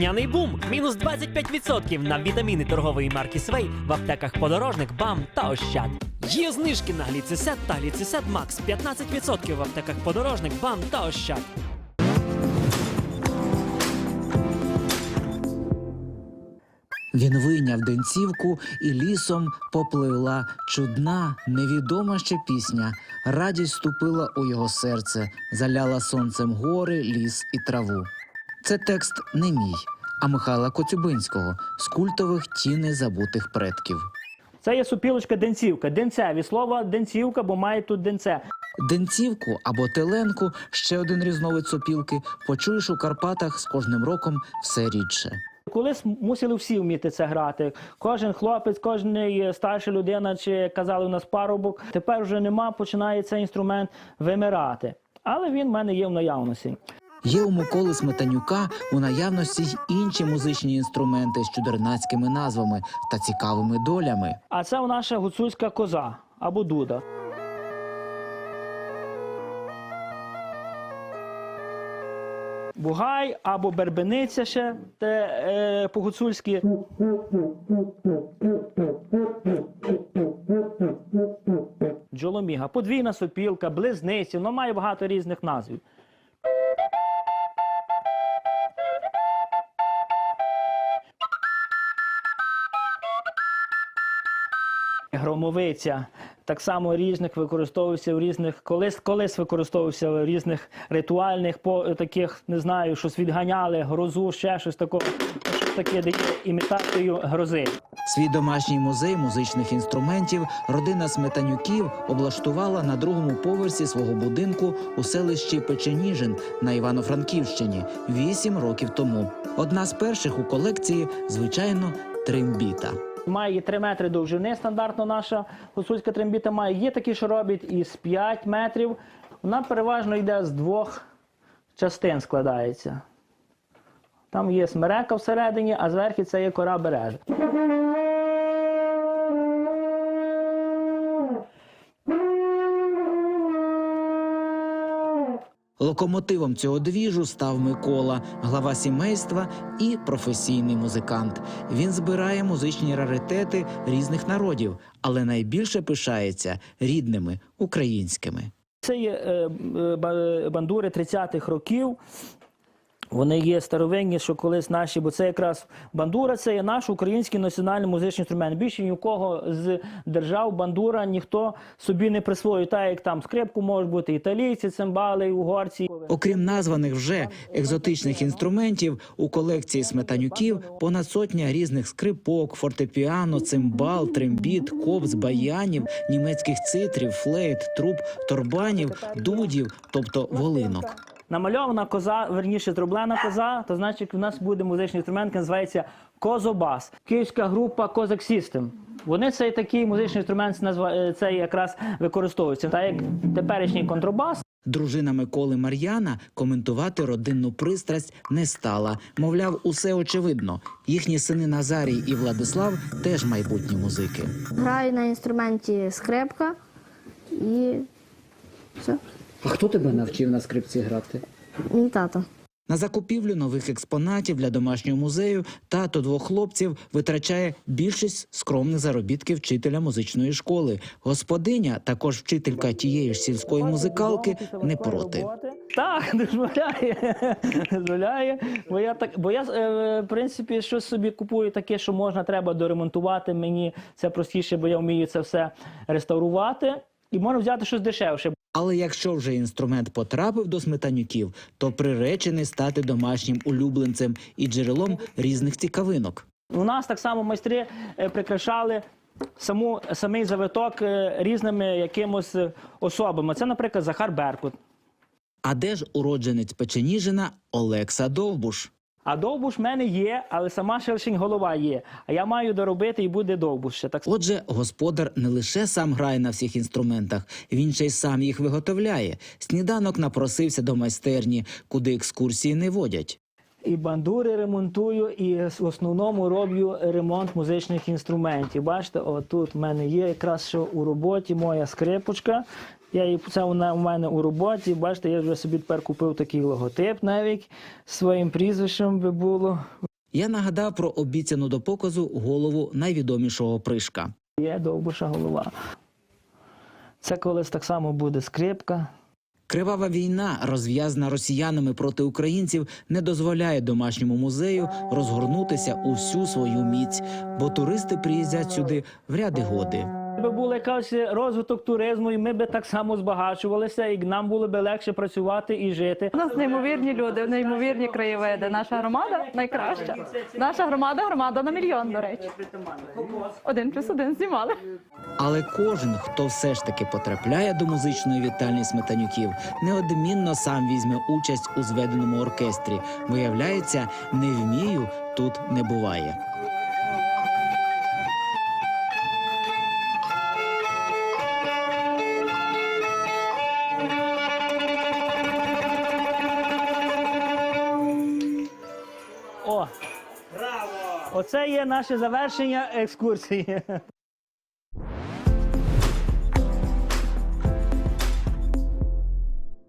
Няний бум мінус 25% на вітаміни торгової марки Свей в аптеках Подорожник, БАМ та Ощад. Є знижки на гліцисет та гліцисет Макс 15% в аптеках Подорожник, БАМ та Ощад. Він вийняв денцівку і лісом попливла чудна, невідома ще пісня. Радість ступила у його серце, заляла сонцем гори, ліс і траву. Це текст не мій, а Михайла Коцюбинського з культових тіни забутих предків. Це є супілочка денцівка. Денце від слова денцівка, бо має тут денце. Денцівку або теленку ще один різновид сопілки почуєш у Карпатах з кожним роком все рідше. Колись мусили всі вміти це грати. Кожен хлопець, кожен старша людина, чи казали у нас парубок. Тепер вже нема, починає цей інструмент вимирати. Але він в мене є в наявності. Є у Миколи Сметанюка у наявності й інші музичні інструменти з чудернацькими назвами та цікавими долями. А це наша гуцульська коза або дуда. Бугай або бербениця ще те, е, по-гуцульськи. Джоломіга, подвійна сопілка, близниці, воно має багато різних назвів. Громовиця так само різних використовувався в різних, колись, колись використовувався в різних ритуальних, по таких не знаю, щось відганяли, грозу, ще щось такого, таке імітацію грози. Свій домашній музей музичних інструментів родина Сметанюків облаштувала на другому поверсі свого будинку у селищі Печеніжин на Івано-Франківщині вісім років тому. Одна з перших у колекції, звичайно, трембіта. Має 3 метри довжини, стандартно наша гуцульська трембіта має. Є такі, що роблять із 5 метрів. Вона переважно йде з двох частин складається. Там є смерека всередині, а зверху це є кора бережа. Локомотивом цього двіжу став Микола, глава сімейства і професійний музикант. Він збирає музичні раритети різних народів, але найбільше пишається рідними українськими. Це є е, е, бандури 30-х років. Вони є старовинні, що колись наші, бо це якраз бандура, це є наш український національний музичний інструмент. Більше ні у кого з держав бандура ніхто собі не присвоює. Так як там скрипку можуть бути італійці, цимбали, угорці. Окрім названих вже екзотичних інструментів, у колекції сметанюків понад сотня різних скрипок, фортепіано, цимбал, трембіт, копс, баянів, німецьких цитрів, флейт, труб, торбанів, дудів, тобто волинок. Намальована коза, верніше зроблена коза, то значить у нас буде музичний інструмент, який називається Козобас. Київська група Козак System. Вони цей такий музичний інструмент е, цей якраз використовується. Так як теперішній контрабас, Дружина Миколи Мар'яна коментувати родинну пристрасть не стала. Мовляв, усе очевидно. Їхні сини Назарій і Владислав теж майбутні музики. Граю на інструменті скрипка і все. А хто тебе навчив на скрипці грати? Мій тато. На закупівлю нових експонатів для домашнього музею тато двох хлопців витрачає більшість скромних заробітків вчителя музичної школи. Господиня, також вчителька тієї ж сільської музикалки, не проти. Так, дозволяє. дозволяє. Бо я так, бо я е, в принципі щось собі купую таке, що можна, треба доремонтувати. Мені це простіше, бо я вмію це все реставрувати. І можна взяти щось дешевше. Але якщо вже інструмент потрапив до сметанюків, то приречений стати домашнім улюбленцем і джерелом різних цікавинок. У нас так само майстри е, прикрашали саму, самий завиток е, різними якимось особами. Це, наприклад, Захар Беркут. А де ж уродженець Печеніжина Олекса Довбуш? А довбуш в мене є, але сама шершень голова є. А я маю доробити і буде довбуш ще так. Отже, господар не лише сам грає на всіх інструментах, він ще й сам їх виготовляє. Сніданок напросився до майстерні, куди екскурсії не водять. І бандури ремонтую, і в основному роблю ремонт музичних інструментів. Бачите, отут в мене є якраз що у роботі моя скрипочка. Я її це вона у мене у роботі. Бачите, я вже собі тепер купив такий логотип навіть своїм прізвищем би було. Я нагадав про обіцяну до показу голову найвідомішого пришка. Є довбуша голова. Це колись так само буде скрипка. Кривава війна, розв'язана росіянами проти українців, не дозволяє домашньому музею розгорнутися у всю свою міць, бо туристи приїздять сюди в ряди годи. Якби був якийсь розвиток туризму, і ми би так само збагачувалися, і нам було б легше працювати і жити. У нас неймовірні люди, неймовірні краєвиди. Наша громада найкраща. Наша громада громада на мільйон, до речі. Один плюс один знімали. Але кожен, хто все ж таки потрапляє до музичної вітальні сметанюків, неодмінно сам візьме участь у зведеному оркестрі. Виявляється, не вмію тут не буває. О! Оце є наше завершення екскурсії.